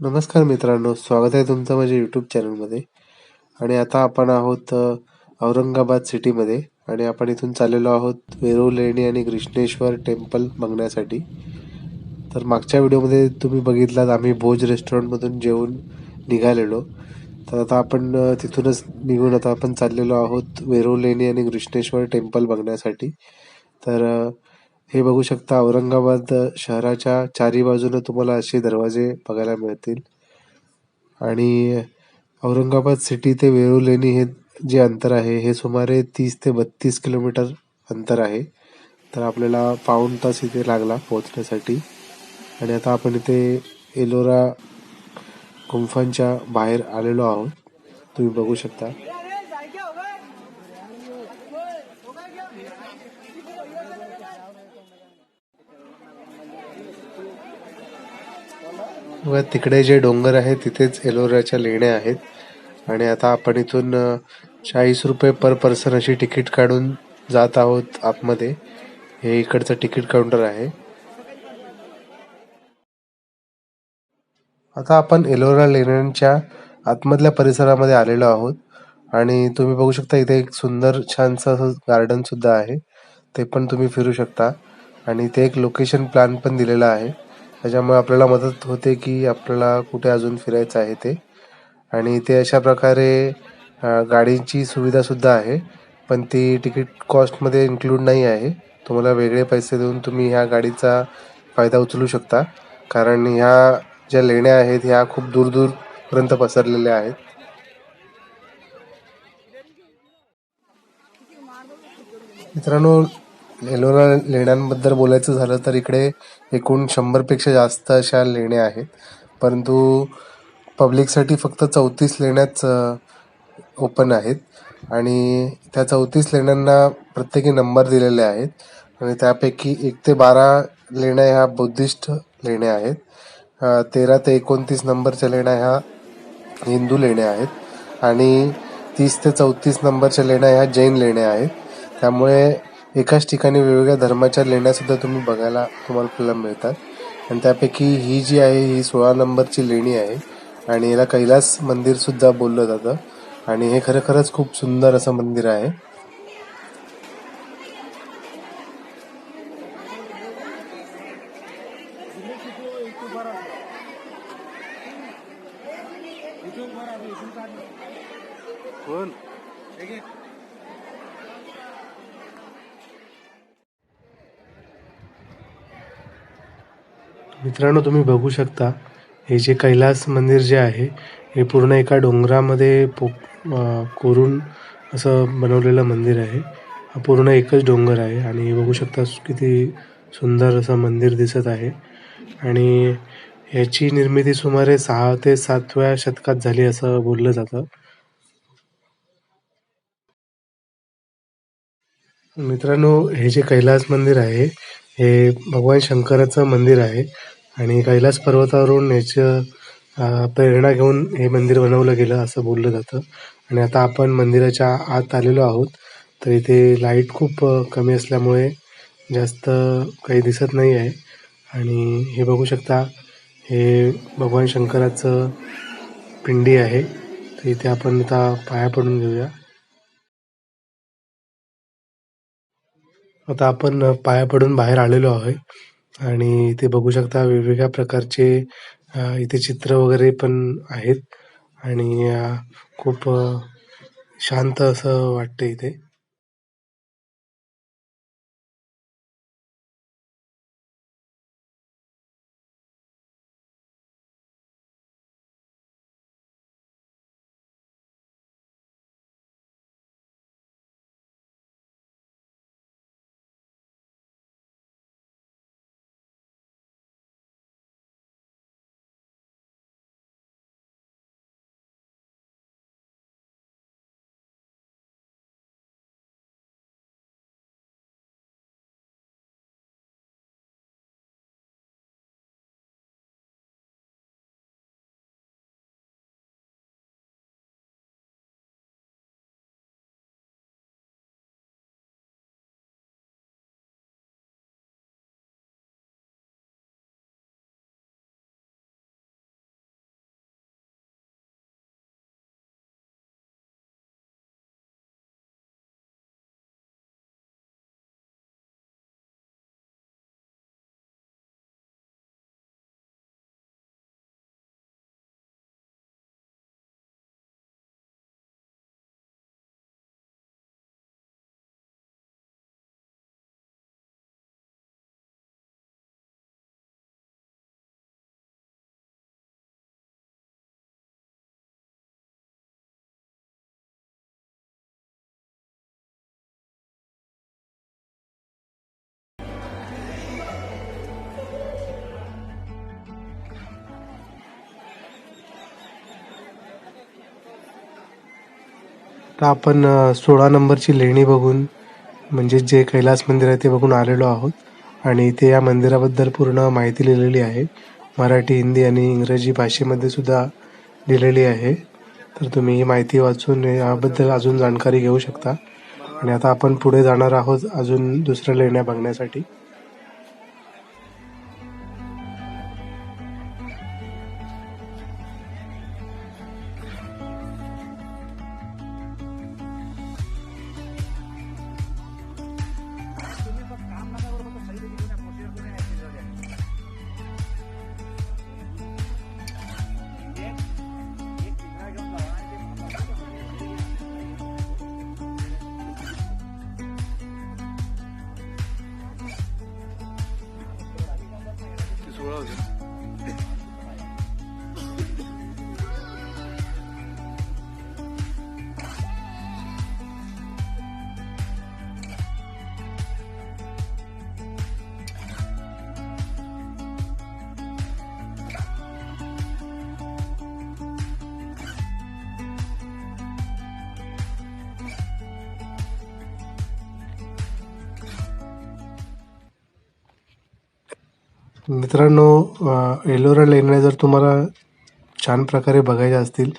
नमस्कार मित्रांनो स्वागत आहे तुमचं माझ्या युट्यूब चॅनलमध्ये आणि आता आपण आहोत औरंगाबाद सिटीमध्ये आणि आपण इथून चाललेलो आहोत वेरूळ लेणी आणि कृष्णेश्वर टेम्पल बघण्यासाठी. तर मागच्या व्हिडिओमध्ये तुम्ही बघितलात आम्ही भोज रेस्टॉरंटमधून जेवून निघालेलो. तर आता आपण तिथूनच निघून आता आपण चाललेलो आहोत वेरूळ लेणी आणि कृष्णेश्वर टेम्पल बघण्यासाठी. तर हे बघू शकता औरंगाबाद शहराच्या चारी बाजूला तुम्हाला असे दरवाजे बघायला मिळतील. आणि औरंगाबाद सिटी ते वेरूळ लेणी हे जे अंतर आहे हे सुमारे तीस ते बत्तीस किलोमीटर अंतर आहे. तर आपल्याला पाऊण तास इथे लागला पोहोचण्यासाठी. आणि आता आपण इथे एलोरा गुंफांच्या बाहेर आलेलो आहोत. तुम्ही बघू शकता. व तिकडे जे डोंगर आहे तिथेच एलोराच्या लेण्या आहेत. आणि आता आपण इथून चाळीस रुपये पर पर्सन अशी तिकीट काढून जात आहोत आतमध्ये. हे इकडचं तिकीट काउंटर आहे. आता आपण एलोरा लेण्यांच्या आतमधल्या परिसरामध्ये आलेलो आहोत. आणि तुम्ही बघू शकता इथे एक सुंदर छानसं असं गार्डन सुद्धा आहे. ते पण तुम्ही फिरू शकता. आणि इथे एक लोकेशन प्लॅन पण दिलेला आहे. त्याच्यामुळे आपल्याला मदत होते की आपल्याला कुठे अजून फिरायचं आहे ते. आणि इथे अशा प्रकारे गाडीची सुविधा सुद्धा आहे. पण ती तिकीट कॉस्टमध्ये इन्क्लूड नाही आहे. तुम्हाला वेगळे पैसे देऊन तुम्ही ह्या गाडीचा फायदा उचलू शकता. कारण ह्या ज्या लेण्या आहेत ह्या खूप दूर दूरपर्यंत पसरलेल्या आहेत. मित्रांनो एलोरा लेण्यांबद्दल बोलायचं झालं तर इकडे एकूण शंभरपेक्षा जास्त अशा लेण्या आहेत. परंतु पब्लिकसाठी फक्त चौतीस लेण्याच ओपन आहेत. आणि त्या चौतीस लेण्यांना प्रत्येकी नंबर दिलेले आहेत. आणि त्यापैकी एक ते बारा लेण्या ह्या बुद्धिस्ट लेण्या आहेत. तेरा ते एकोणतीस नंबरच्या लेण्या ह्या हिंदू लेण्या आहेत. आणि तीस ते चौतीस नंबरच्या लेण्या ह्या जैन लेण्या आहेत. त्यामुळे एकाच ठिकाणी वेगवेगळ्या धर्माच्या लेण्या सुद्धा तुम्ही बघायला तुम्हाला आपल्याला मिळतात. आणि त्यापैकी ही जी आहे ही सोळा नंबरची लेणी आहे. आणि याला कैलास मंदिर सुद्धा बोललं जातं. आणि हे खरंच खूप सुंदर असं मंदिर आहे. मित्रांनो तुम्ही बघू शकता हे जे कैलास मंदिर जे आहे हे पूर्ण एका डोंगरामध्ये पो कोरून असं बनवलेलं मंदिर आहे. हा पूर्ण एकच डोंगर आहे आणि हे बघू शकता किती सुंदर असं मंदिर दिसत आहे. आणि याची निर्मिती सुमारे सहा ते सातव्या शतकात झाली असं बोललं जातं. मित्रांनो हे जे कैलास मंदिर आहे हे भगवान शंकराचं मंदिर आहे आणि कैलास पर्वतावरून याचं प्रेरणा घेऊन हे मंदिर बनवलं गेलं असं बोललं जातं. आणि आता आपण मंदिराच्या आत आलेलो आहोत तर इथे लाइट खूप कमी असल्यामुळे जास्त काही दिसत नाही आहे. आणि हे बघू शकता हे भगवान शंकराचं पिंडी आहे. तर इथे आपण आता पाया पडून घेऊया. आता आपण पाया पडून बाहेर आलेलो आहे. आणि इथे बघू शकता वेगवेगळ्या प्रकारचे अ, इथे चित्र वगैरे पण आहेत. आणि अ, खूप शांत असं वाटतं इथे. तर आपण सोळा नंबरची लेणी बघून म्हणजे जे कैलास मंदिर आहे ते बघून आलेलो आहोत. आणि इथे या मंदिराबद्दल पूर्ण माहिती लिहिलेली आहे. मराठी हिंदी आणि इंग्रजी भाषेमध्ये सुद्धा लिहिलेली आहे. तर तुम्ही ही माहिती वाचून याबद्दल अजून जाणकारी घेऊ शकता. आणि आता आपण पुढे जाणार आहोत अजून दुसऱ्या लेण्या बघण्यासाठी. brother. मित्रांनो एलोरा लेण्या जर तुम्हाला छान प्रकारे बघायच्या असतील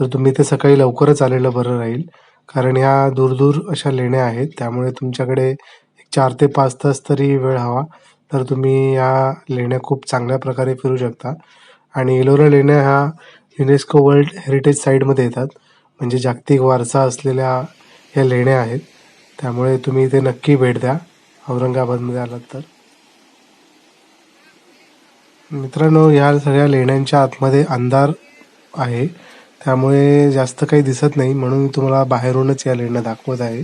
तर तुम्ही ते सकाळी लवकरच आलेलं बरं राहील. कारण ह्या दूर दूर अशा लेण्या आहेत त्यामुळे तुमच्याकडे एक चार ते पाच तास तरी वेळ हवा. तर तुम्ही या लेण्या खूप चांगल्या प्रकारे फिरू शकता. आणि एलोरा लेण्या ह्या युनेस्को वर्ल्ड हेरिटेज साईटमध्ये येतात. म्हणजे जागतिक वारसा असलेल्या ह्या लेण्या आहेत. त्यामुळे तुम्ही इथे नक्की भेट द्या. औरंगाबादमध्ये आलात तर. मित्रांनो या सगळ्या लेण्यांच्या आतमध्ये अंधार आहे. त्यामुळे जास्त काही दिसत नाही म्हणून मी तुम्हाला बाहेरूनच या लेण्या दाखवत आहे.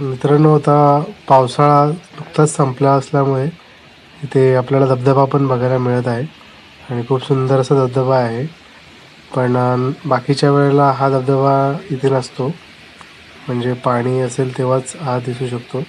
मित्रांनो आता पावसाळा नुकताच संपला असल्यामुळे इथे आपल्याला धबधबा पण बघायला मिळत आहे. आणि खूप सुंदर असा धबधबा आहे. पण बाकीच्या वेळेला हा धबधबा इथे नसतो. म्हणजे पाणी असेल तेव्हाच हा दिसू शकतो.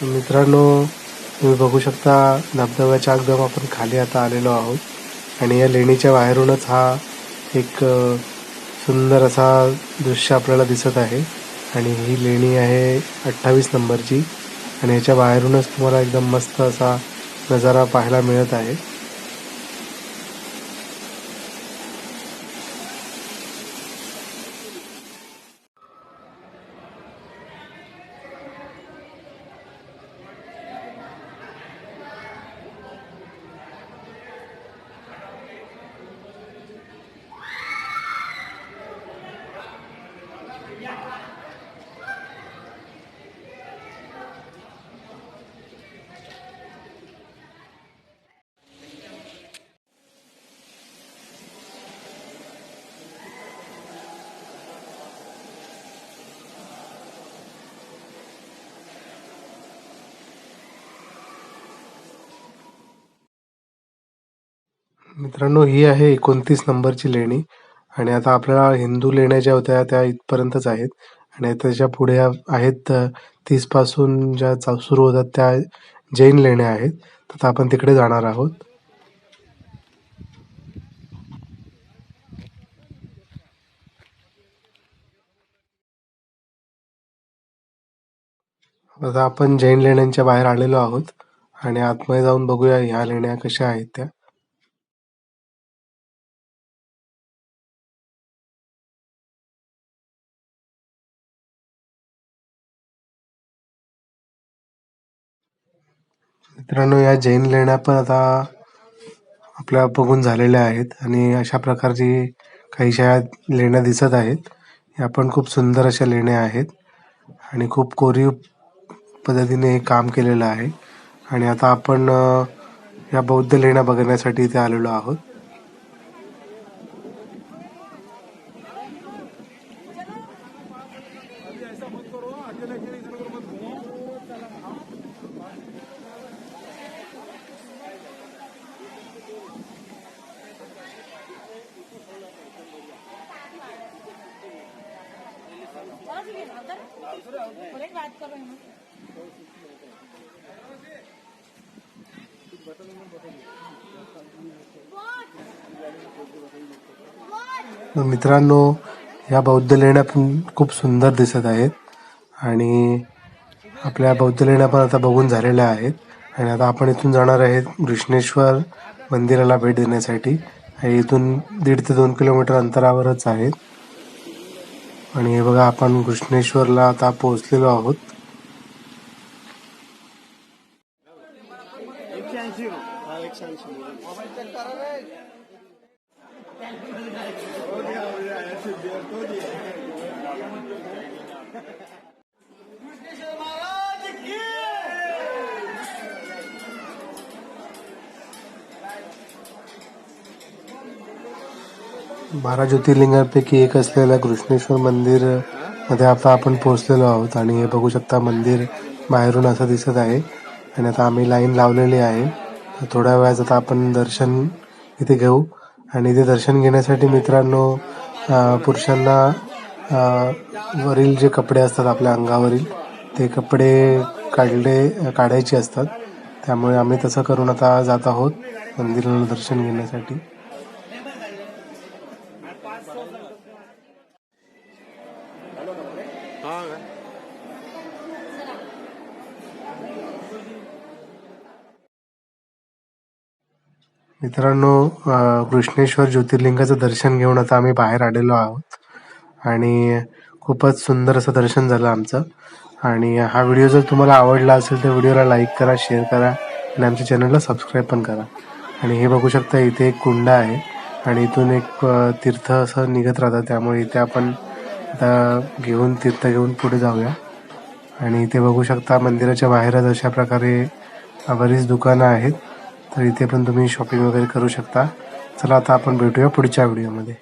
मित्रांनो तुम्ही बघू शकता धबधब्याच्या एकदम आपण खाली आता आलेलो आहोत. आणि या लेणीच्या बाहेरूनच हा एक सुंदर असा दृश्य आपल्याला दिसत आहे. आणि ही लेणी आहे अठ्ठावीस नंबरची. आणि याच्या बाहेरूनच तुम्हाला एकदम मस्त असा नजारा पाहायला मिळत आहे. मित्रांनो ही आहे एकोणतीस नंबरची लेणी आणि आता आपल्याला हिंदू लेण्या ज्या होत्या त्या इथपर्यंतच आहेत. आणि त्याच्या पुढे आहेत तीसपासून ज्या चा- सुरू होतात त्या जैन लेण्या आहेत. तर आपण तिकडे जाणार आहोत. आता आपण जैन लेण्यांच्या बाहेर आलेलो आहोत आणि आतमध्ये जाऊन बघूया ह्या लेण्या कशा आहेत त्या. मित्रांनो या जैन लेण्या पण आता आपल्या बघून झालेल्या आहेत आणि अशा प्रकारची काहीशा लेण्या दिसत आहेत. या पण खूप सुंदर अशा लेण्या आहेत आणि खूप कोरीव पद्धतीने हे काम केलेलं आहे. आणि आता आपण या बौद्ध लेण्या बघण्यासाठी इथे आलेलो आहोत. बात मित्रांनो या बौद्ध लेण्या पण खूप सुंदर दिसत आहेत आणि आपल्या बौद्ध लेण्या पण आता बघून झालेल्या आहेत. आणि आता आपण इथून जाणार आहेत घृष्णेश्वर मंदिराला भेट देण्यासाठी. आणि इथून दीड ते दोन किलोमीटर अंतरावरच आहेत. आणि हे बघा आपण कृष्णेश्वरला आता पोहोचलेलो आहोत. बारा ज्योतिर्लिंगांपैकी एक असलेल्या कृष्णेश्वर मंदिरमध्ये आता आपण पोहोचलेलो आहोत. आणि हे बघू शकता मंदिर बाहेरून असं दिसत आहे. आणि आता आम्ही लाईन लावलेली आहे. थोड्या वेळात आता आपण दर्शन इथे घेऊ. आणि इथे दर्शन घेण्यासाठी मित्रांनो पुरुषांना वरील जे कपडे असतात आपल्या अंगावरील ते कपडे काढले काढायचे असतात. त्यामुळे आम्ही तसं करून आता जात आहोत मंदिराला दर्शन घेण्यासाठी. मित्रांनो कृष्णेश्वर ज्योतिर्लिंगाचं दर्शन घेऊन आता आम्ही बाहेर आलेलो आहोत. आणि खूपच सुंदर असं दर्शन झालं आमचं. आणि हा व्हिडिओ जर तुम्हाला आवडला असेल तर व्हिडिओला लाईक करा शेअर करा आणि आमच्या चॅनलला सबस्क्राईब पण करा. आणि हे बघू शकता इथे एक कुंड आहे आणि इथून एक तीर्थ असं निघत राहतं. त्यामुळे इथे आपण आता घेऊन तीर्थ घेऊन पुढे जाऊया. आणि इथे बघू शकता मंदिराच्या बाहेरच अशा प्रकारे बरीच दुकानं आहेत. तर इथे पण तुम्ही शॉपिंग वगैरे करू शकता. चला आता आपण भेटूया पुढच्या व्हिडिओमध्ये